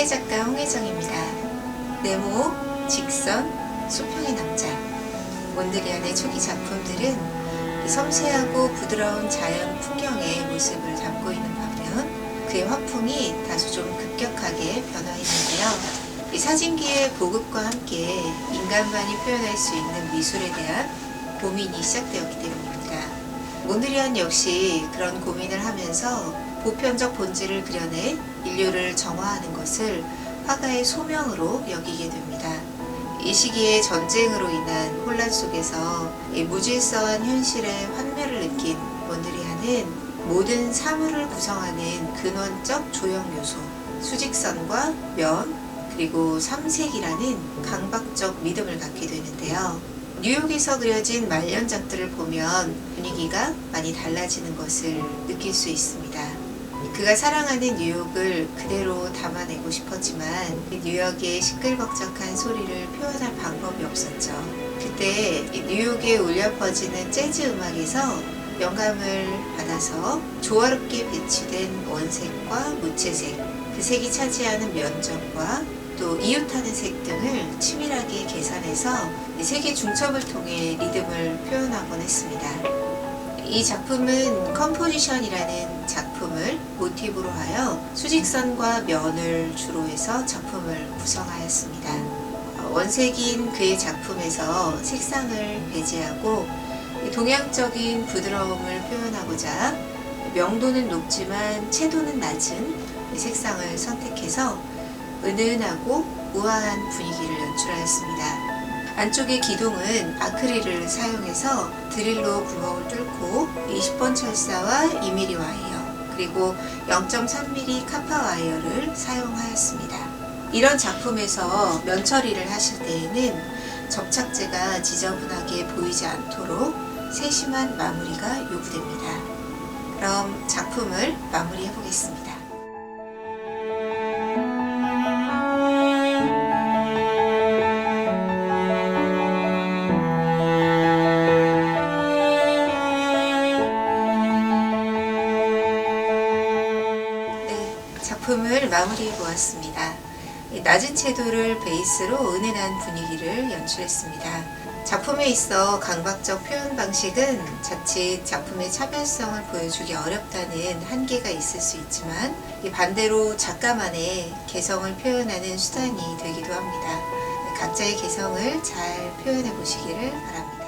화가의 작가 홍혜정입니다. 네모, 직선, 수평의 남자. 몬드리안의 초기 작품들은 이 섬세하고 부드러운 자연 풍경의 모습을 담고 있는 반면 그의 화풍이 다소 좀 급격하게 변화했는데요. 이 사진기의 보급과 함께 인간만이 표현할 수 있는 미술에 대한 고민이 시작되었기 때문입니다. 몬드리안 역시 그런 고민을 하면서 보편적 본질을 그려내 인류를 정화하는 것을 화가의 소명으로 여기게 됩니다. 이 시기에 전쟁으로 인한 혼란 속에서 이 무질서한 현실의 환멸을 느낀 몬드리안은 모든 사물을 구성하는 근원적 조형 요소, 수직선과 면, 그리고 삼색이라는 강박적 믿음을 갖게 되는데요. 뉴욕에서 그려진 말년작들을 보면 분위기가 많이 달라지는 것을 느낄 수 있습니다. 그가 사랑하는 뉴욕을 그대로 담아내고 싶었지만 뉴욕의 시끌벅적한 소리를 표현할 방법이 없었죠. 그때 이 뉴욕에 울려 퍼지는 재즈 음악에서 영감을 받아서 조화롭게 배치된 원색과 무채색, 그 색이 차지하는 면적과 또 이웃하는 색 등을 치밀하게 계산해서 이 색의 중첩을 통해 리듬을 표현하곤 했습니다. 이 작품은 컴포지션이라는 작품 을 모티브로 하여 수직선과 면을 주로 해서 작품을 구성하였습니다. 어, 원색인 그의 작품에서 색상을 배제하고 동양적인 부드러움을 표현하고자 명도는 높지만 채도는 낮은 이 색상을 선택해서 은은하고 우아한 분위기를 연출하였습니다. 안쪽의 기둥은 아크릴을 사용해서 드릴로 구멍을 뚫고 20번 철사와 2mm 와이어 그리고 0.3mm 카파 와이어를 사용하였습니다. 이런 작품에서 면 처리를 하실 때에는 접착제가 지저분하게 보이지 않도록 세심한 마무리가 요구됩니다. 그럼 작품을 마무리해 보겠습니다. 작품을 마무리해 보았습니다. 이 낮은 채도를 베이스로 은은한 분위기를 연출했습니다. 작품에 있어 강박적 표현 방식은 자칫 작품의 차별성을 보여주기 어렵다는 한계가 있을 수 있지만 이 반대로 작가만의 개성을 표현하는 수단이 되기도 합니다. 각자의 개성을 잘 표현해 보시기를 바랍니다.